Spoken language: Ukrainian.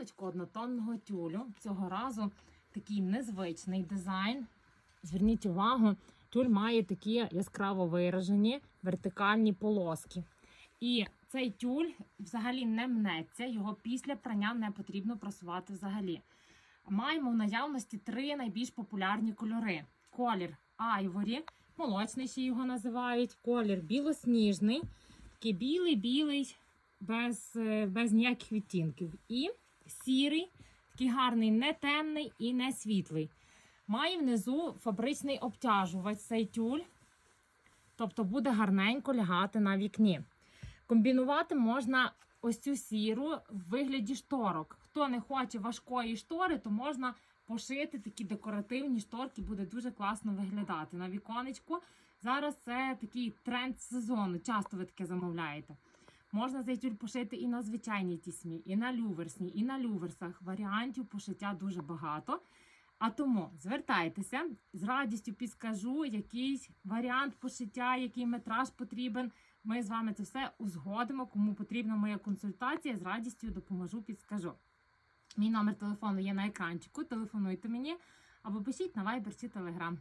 віконечко однотонного тюлю. Цього разу такий незвичний дизайн. Зверніть увагу, тюль має такі яскраво виражені вертикальні полоски. І цей тюль взагалі не мнеться, його після прання не потрібно просувати взагалі. Маємо в наявності три найбільш популярні кольори: колір айворі, молочний ще його називають, колір білосніжний, такий білий-білий, без, е, без ніяких відтінків. І сірий, такий гарний, не темний і не світлий. Має внизу фабричний обтяжувач цей тюль, тобто буде гарненько лягати на вікні. Комбінувати можна ось цю сіру в вигляді шторок. Хто не хоче важкої штори, то можна пошити такі декоративні шторки, буде дуже класно виглядати на віконечку. Зараз це такий тренд сезону. Часто ви таке замовляєте. Можна цей тюль пошити і на звичайній тісьмі, і на люверсній, і на люверсах. Варіантів пошиття дуже багато. А тому звертайтеся, з радістю підскажу, який варіант пошиття, який метраж потрібен. Ми з вами це все узгодимо. Кому потрібна моя консультація, з радістю допоможу, підскажу. Мій номер телефону є на екранчику. Телефонуйте мені або пишіть на Viber чи Telegram.